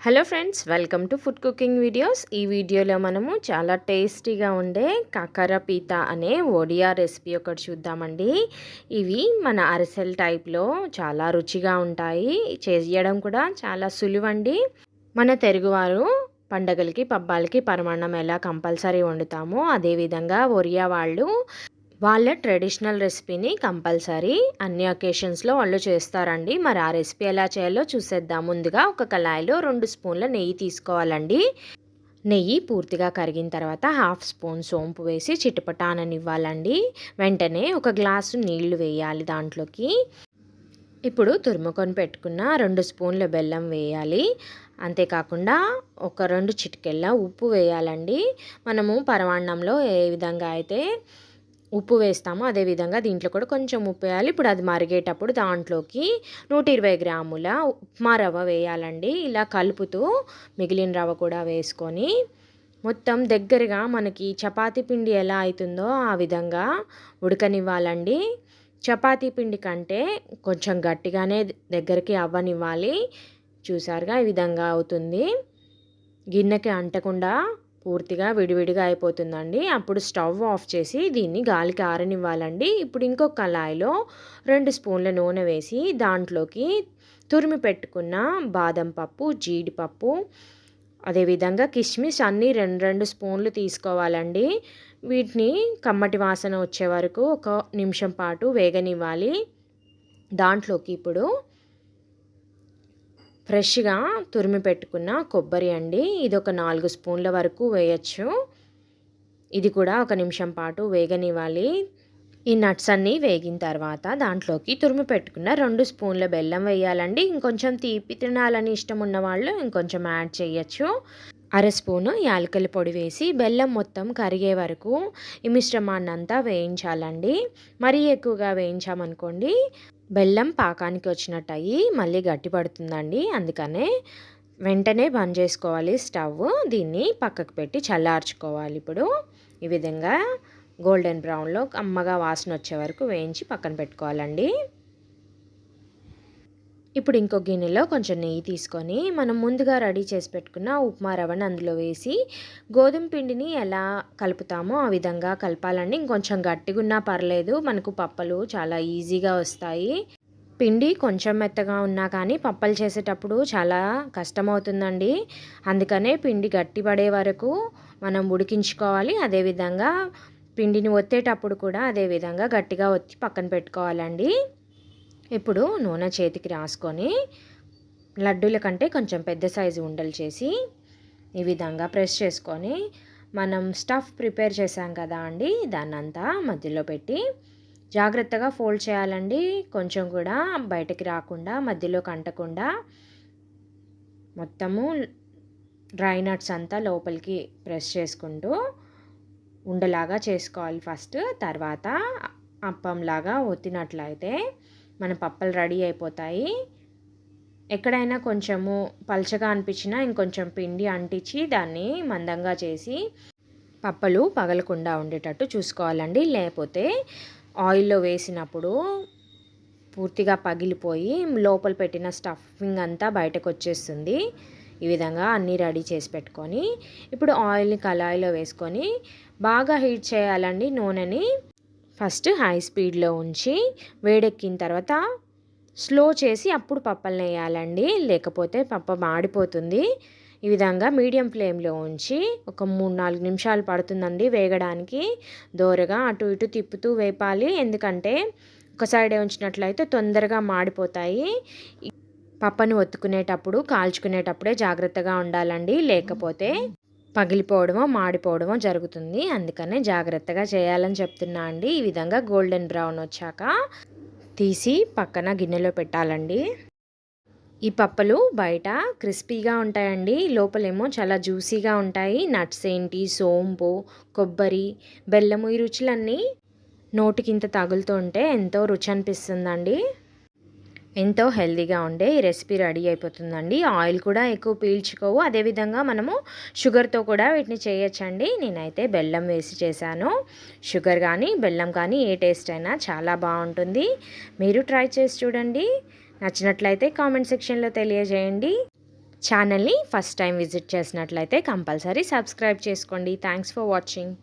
Hello friends welcome to food cooking videos. ఈ వీడియోలో మనము చాలా టేస్టీగా ఉండే కాకర పీత అనే ఒడియా రెసిపీ ఒకటి చూద్దామండి. ఇవి మన అరిసెల్ టైప్లో చాలా రుచిగా ఉంటాయి. చేయడం కూడా చాలా సులువండి. మన తెలుగువారు పండగలకి పబ్బాలకి పరమాన్నం ఎలా కంపల్సరీ వండుతామో అదేవిధంగా ఒరియా వాళ్ళు వాళ్ళ ట్రెడిషనల్ రెసిపీని కంపల్సరీ అన్ని అకేషన్స్లో వాళ్ళు చేస్తారండి. మరి ఆ రెసిపీ ఎలా చేయాలో చూసేద్దాం. ముందుగా ఒక కళాయిలో రెండు స్పూన్ల నెయ్యి తీసుకోవాలండి. నెయ్యి పూర్తిగా కరిగిన తర్వాత హాఫ్ స్పూన్ సోంపు వేసి చిటపటాననివ్వాలండి వెంటనే ఒక గ్లాసు నీళ్ళు వేయాలి దాంట్లోకి. ఇప్పుడు తురుముకొని పెట్టుకున్న రెండు స్పూన్ల బెల్లం వేయాలి. అంతేకాకుండా ఒక రెండు చిటికెళ్ళ ఉప్పు వేయాలండి. మనము పరమాన్నంలో ఏ విధంగా అయితే ఉప్పు వేస్తాము. అదేవిధంగా దీంట్లో కూడా కొంచెం ఉప్పు వేయాలి. ఇప్పుడు అది మరిగేటప్పుడు దాంట్లోకి నూట ఇరవై గ్రాముల ఉప్మా రవ్వ వేయాలండి. ఇలా కలుపుతూ మిగిలిన రవ్వ కూడా వేసుకొని మొత్తం దగ్గరగా మనకి చపాతీ పిండి ఎలా అవుతుందో ఆ విధంగా ఉడకనివ్వాలండి. చపాతీ పిండి కంటే కొంచెం గట్టిగానే దగ్గరికి అవ్వనివ్వాలి. చూసారుగా ఈ విధంగా అవుతుంది. గిన్నెకి అంటకుండా పూర్తిగా విడివిడిగా అయిపోతుందండి. అప్పుడు స్టవ్ ఆఫ్ చేసి దీన్ని గాలికి ఆరనివ్వాలండి. ఇప్పుడు ఇంకొక కళాయిలో రెండు స్పూన్ల నూనె వేసి దాంట్లోకి తురిమి పెట్టుకున్న బాదం పప్పు జీడిపప్పు అదేవిధంగా కిస్మిస్ అన్నీ రెండు రెండు స్పూన్లు తీసుకోవాలండి. వీటిని కమ్మటి వాసన వచ్చే వరకు ఒక నిమిషం పాటు వేగనివ్వాలి. దాంట్లోకి ఇప్పుడు ఫ్రెష్గా తురిమి పెట్టుకున్న కొబ్బరి అండి. ఇది ఒక నాలుగు స్పూన్ల వరకు వేయచ్చు. ఇది కూడా ఒక నిమిషం పాటు వేగనివ్వాలి. ఈ నట్స్ అన్నీ వేగిన తర్వాత దాంట్లోకి తురిమి పెట్టుకున్న రెండు స్పూన్ల బెల్లం వేయాలండి. ఇంకొంచెం తీపి తినాలని ఇష్టం ఉన్న వాళ్ళు ఇంకొంచెం యాడ్ చేయొచ్చు. అర స్పూను యాలకల పొడి వేసి బెల్లం మొత్తం కరిగే వరకు ఈ మిశ్రమాన్ని అంతా వేయించాలండి. మరీ ఎక్కువగా వేయించామనుకోండి బెల్లం పాకానికి వచ్చినట్టు అయ్యి మళ్ళీ గట్టి పడుతుందండి. అందుకనే వెంటనే బంద్ చేసుకోవాలి స్టవ్. దీన్ని పక్కకు పెట్టి చల్లార్చుకోవాలి ఇప్పుడు. ఈ విధంగా గోల్డెన్ బ్రౌన్లో అమ్మగా వాసన వచ్చే వరకు వేయించి పక్కన పెట్టుకోవాలండి. ఇప్పుడు ఇంకో గిన్నెలో కొంచెం నెయ్యి తీసుకొని మనం ముందుగా రెడీ చేసి పెట్టుకున్న ఉప్మా రవ్వని అందులో వేసి గోధుమ పిండిని ఎలా కలుపుతామో ఆ విధంగా కలపాలండి. ఇంకొంచెం గట్టిగా ఉన్నా పర్లేదు మనకు పప్పలు చాలా ఈజీగా వస్తాయి. పిండి కొంచెం మెత్తగా ఉన్నా కానీ పప్పలు చేసేటప్పుడు చాలా కష్టమవుతుందండి. అందుకనే పిండి గట్టిపడే వరకు మనం ఉడికించుకోవాలి. అదేవిధంగా పిండిని ఒత్తేటప్పుడు కూడా అదేవిధంగా గట్టిగా ఒత్తి పక్కన పెట్టుకోవాలండి. ఇప్పుడు నూనె చేతికి రాసుకొని లడ్డూల కంటే కొంచెం పెద్ద సైజు ఉండలు చేసి ఈ విధంగా ప్రెస్ చేసుకొని మనం స్టఫ్ ప్రిపేర్ చేసాం కదా అండి దాన్నంతా మధ్యలో పెట్టి జాగ్రత్తగా ఫోల్డ్ చేయాలండి. కొంచెం కూడా బయటకి రాకుండా మధ్యలో కంటకుండా మొత్తము డ్రై నట్స్ అంతా లోపలికి ప్రెస్ చేసుకుంటూ ఉండలాగా చేసుకోవాలి ఫస్ట్. తర్వాత అప్పంలాగా ఒత్తినట్లయితే మన పప్పలు రెడీ అయిపోతాయి. ఎక్కడైనా కొంచెము పలచగా అనిపించినా ఇంకొంచెం పిండి అంటించి దాన్ని మందంగా చేసి పప్పలు పగలకుండా ఉండేటట్టు చూసుకోవాలండి. లేకపోతే ఆయిల్లో వేసినప్పుడు పూర్తిగా పగిలిపోయి లోపల పెట్టిన స్టఫింగ్ అంతా బయటకు వచ్చేస్తుంది. ఈ విధంగా అన్నీ రెడీ చేసి పెట్టుకొని ఇప్పుడు ఆయిల్ని కళాయిలో వేసుకొని బాగా హీట్ చేయాలండి నూనెని. ఫస్ట్ హై స్పీడ్లో ఉంచి వేడెక్కిన తర్వాత స్లో చేసి అప్పుడు పప్పలు వేయాలండి. లేకపోతే పప్ప మాడిపోతుంది. ఈ విధంగా మీడియం ఫ్లేమ్లో ఉంచి ఒక మూడు నాలుగు నిమిషాలు పడుతుందండి వేగడానికి. దోరగా అటు ఇటు తిప్పుతూ వేపాలి. ఎందుకంటే ఒక సైడే ఉంచినట్లయితే తొందరగా మాడిపోతాయి. పప్పను ఒత్తుకునేటప్పుడు కాల్చుకునేటప్పుడే జాగ్రత్తగా ఉండాలండి. లేకపోతే పగిలిపోవడమో మాడిపోవడమో జరుగుతుంది. అందుకనే జాగ్రత్తగా చేయాలని చెప్తున్నా అండి. ఈ విధంగా గోల్డెన్ బ్రౌన్ వచ్చాక తీసి పక్కన గిన్నెలో పెట్టాలండి. ఈ పప్పలు బయట క్రిస్పీగా ఉంటాయండి. లోపలేమో చాలా జ్యూసీగా ఉంటాయి. నట్స్ ఏంటి? సోంపు కొబ్బరి బెల్లము ఈ రుచులన్నీ నోటికి ఇంత ఉంటే ఎంతో రుచి అనిపిస్తుందండి. ఎంతో హెల్దీగా ఉండే ఈ రెసిపీ రెడీ అయిపోతుందండి. ఆయిల్ కూడా ఎక్కువ పీల్చుకోవు. అదేవిధంగా మనము షుగర్తో కూడా వీటిని చేయొచ్చండి. నేనైతే బెల్లం వేసి చేశాను. షుగర్ కానీ బెల్లం కానీ ఏ టేస్ట్ అయినా చాలా బాగుంటుంది. మీరు ట్రై చేసి చూడండి. నచ్చినట్లయితే కామెంట్ సెక్షన్లో తెలియజేయండి. ఛానల్ని ఫస్ట్ టైం విజిట్ చేసినట్లయితే కంపల్సరీ సబ్స్క్రైబ్ చేసుకోండి. Thanks for watching.